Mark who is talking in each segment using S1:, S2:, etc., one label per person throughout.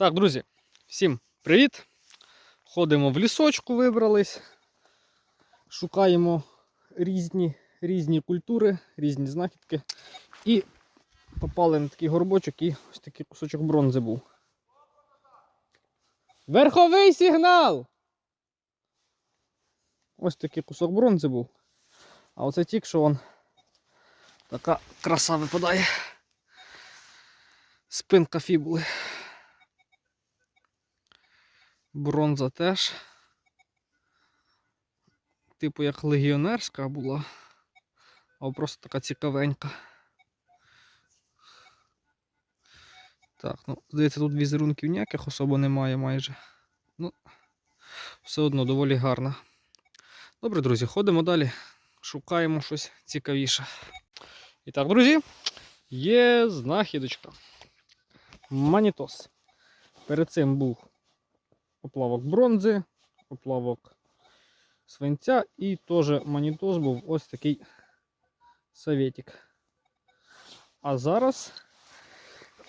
S1: Так, друзі, всім привіт! Ходимо в лісочку, вибрались, шукаємо різні, різні культури, різні знахідки. І попали на такий горбочок і ось такий кусочок бронзи був. Верховий сигнал! Ось такий кусок бронзи був. А оце тільки що вон така краса випадає. Спинка фібули. Бронза теж. Типу як легіонерська була, а просто така цікавенька. Так, ну, здається, тут візерунків ніяких особо немає майже. Ну, все одно доволі гарна. Добре, друзі, ходимо далі. Шукаємо щось цікавіше. І так, друзі, є знахідочка. Манітос. Перед цим був оплавок бронзи, оплавок свинця і теж манітос був ось такий советик. А зараз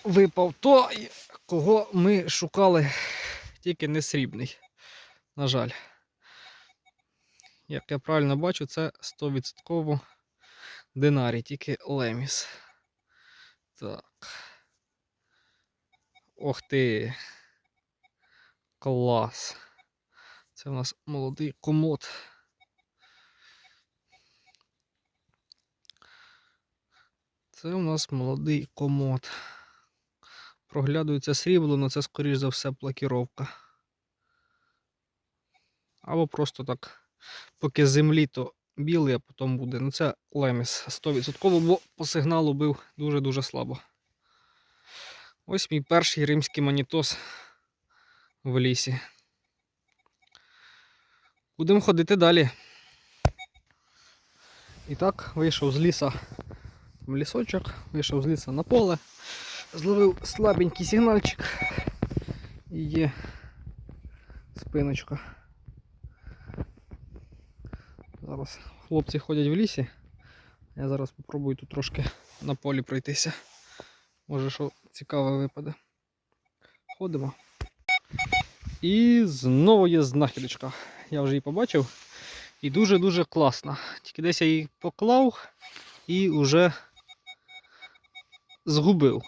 S1: випав той, кого ми шукали, тільки не срібний. На жаль. Як я правильно бачу, це 100% динарій, тільки леміс. Так. Ох ти. Клас. Це у нас молодий комод. Це у нас молодий комод. Проглядується срібло, але це, скоріш за все, плакіровка. Або просто так, поки землі, то білий, а потім буде. Ну це леміс 100%, бо по сигналу бив дуже-дуже слабо. Ось мій перший римський манітос в лісі. Будемо ходити далі. І так, вийшов з ліса в лісочок, вийшов з ліса на поле, зловив слабенький сигнальчик і є спиночка. Зараз хлопці ходять в лісі. Я зараз спробую тут трошки на полі пройтися. Може, що цікаве випаде. Ходимо. І знову є знахідочка. Я вже її побачив. І дуже-дуже класна. Тільки десь я її поклав і вже згубив.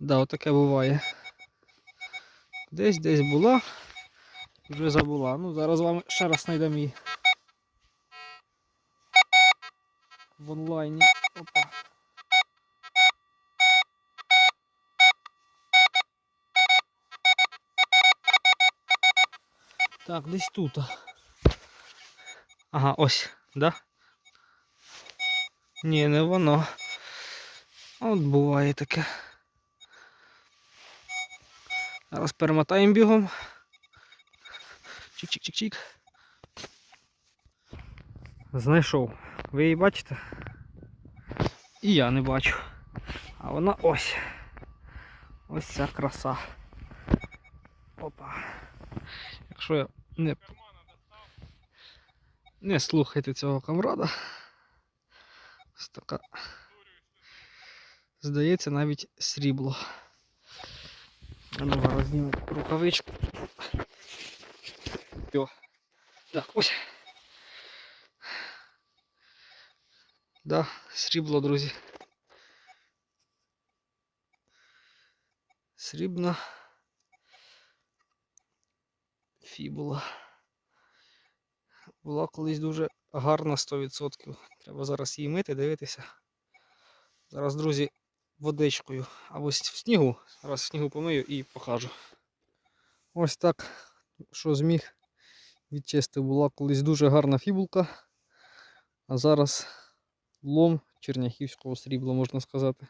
S1: Да, отаке буває. Десь десь була, вже забула. Ну, зараз з вами ще раз знайдемо її. В онлайні. Опа. Так, десь тут. Ага, ось, да? Ні, не воно. От буває таке. Зараз перемотаємо бігом. Чик-чик-чик-чик. Знайшов. Ви її бачите? І я не бачу. А вона ось. Ось ця краса. Опа. Якщо я не, не слухайте цього камрада. Ось така. Здається, навіть срібло. А ну зараз зніму рукавичку. Йо. Так, ось. Да, срібло, друзі. Срібна Фібула. Була колись дуже гарна 100%. Треба зараз її мити, дивитися. Зараз, друзі, водичкою або в снігу. Зараз в снігу помию і покажу. Ось так, що зміг відчистив. Була колись дуже гарна фібулка. А зараз лом черняхівського срібла, можна сказати.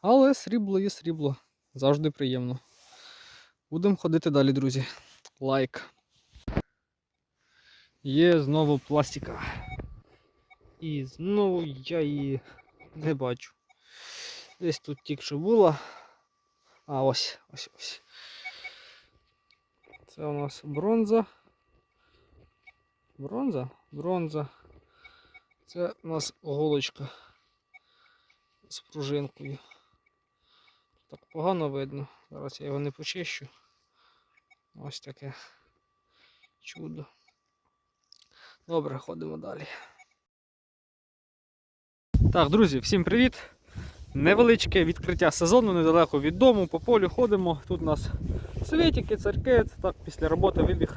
S1: Але срібло є срібло. Завжди приємно. Будемо ходити далі, друзі. Лайк. Є знову пластика. І знову я її не бачу. Десь тут тільки була. А ось, ось ось. Це у нас бронза. Бронза? Бронза. Це у нас голочка. з пружинкою. Погано видно. Зараз я його не почищу. Ось таке чудо. Добре, ходимо далі. Так, друзі, всім привіт! Невеличке відкриття сезону недалеко від дому, по полю ходимо. Тут у нас світики, царьки, так після роботи вибіг,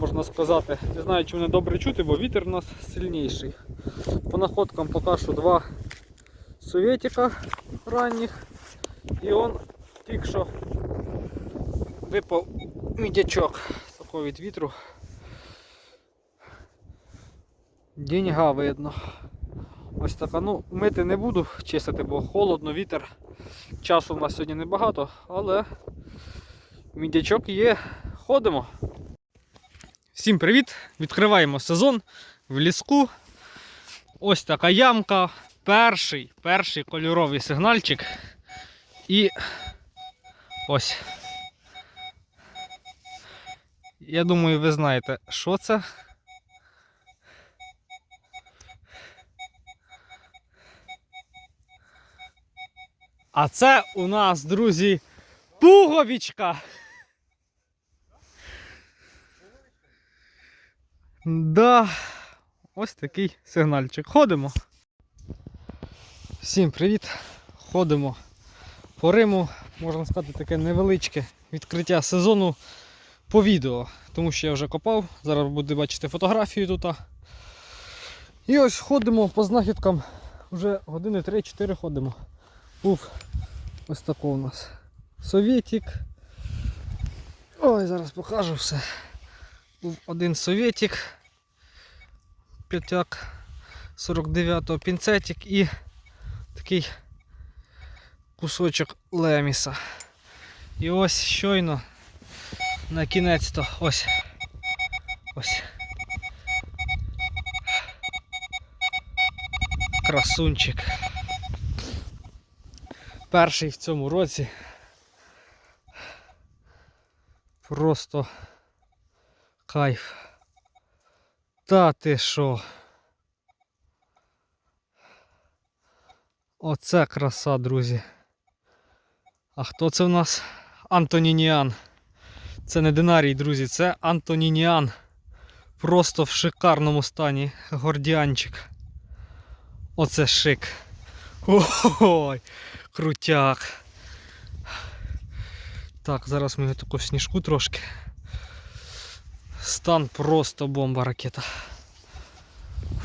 S1: можна сказати. Не знаю, чи мене добре чути, бо вітер у нас сильніший. По находкам поки що два совєтика ранніх. І он тільки що випав мідячок такого від вітру. Деньга видно. Ось така. Ну, мити не буду чистити, бо холодно, вітер. Часу в нас сьогодні небагато, але мідячок є. Ходимо. Всім привіт! Відкриваємо сезон в ліску. Ось така ямка. Перший, перший кольоровий сигнальчик. І ось. Я думаю, ви знаєте, що це. А це у нас, друзі, пуговічка. Да, ось такий сигнальчик. Ходимо. Всім привіт! Ходимо по Риму, можна сказати, таке невеличке відкриття сезону по відео, тому що я вже копав, зараз буде бачити фотографію тут. І ось ходимо по знахідкам, вже години 3-4 ходимо. Був ось тако у нас совєтик. Ой, зараз покажу все. Був один совєтик, п'ятяк 49-го пінцетик і такий кусочок леміса. І ось щойно на кінець то ось ось красунчик. Перший в цьому році. Просто кайф. Та ти що? Оце краса, друзі. А хто це в нас? Антонініан. Це не динарій, друзі, це Антонініан. Просто в шикарному стані гордіанчик. Оце шик. Ой, крутяк. Так, зараз ми таку сніжку трошки. Стан просто бомба ракета.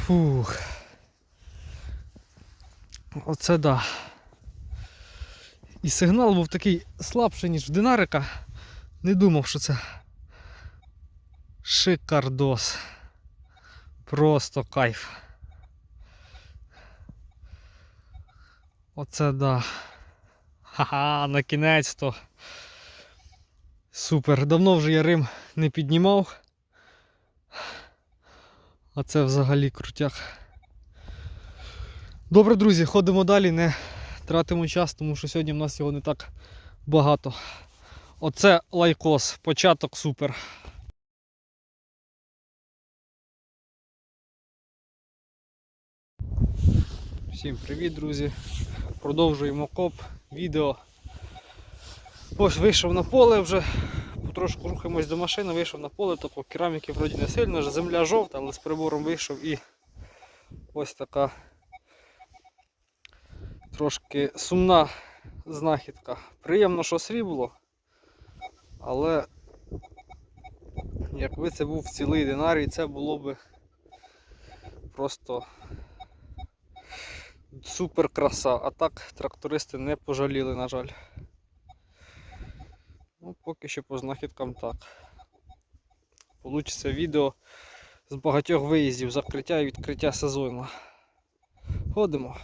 S1: Фух. Оце да. І сигнал був такий слабший, ніж в динарика. Не думав, що це шикардос. Просто кайф. Оце да. Ха-ха, на кінець то. Супер. Давно вже я Рим не піднімав. А це взагалі крутяк. Добре, друзі, ходимо далі, не тратимо час, тому що сьогодні в нас його не так багато. Оце лайкос, початок супер. Всім привіт, друзі. Продовжуємо коп, відео. Ось вийшов на поле вже, потрошку рухаємось до машини, вийшов на поле, то по кераміки вроді не сильно, вже земля жовта, але з прибором вийшов і ось така трошки сумна знахідка. Приємно, що срібло, але якби це був цілий динарій, це було б просто супер краса. А так трактористи не пожаліли, на жаль. Ну, поки що по знахідкам так. Получиться відео з багатьох виїздів, закриття і відкриття сезону. Ходимо.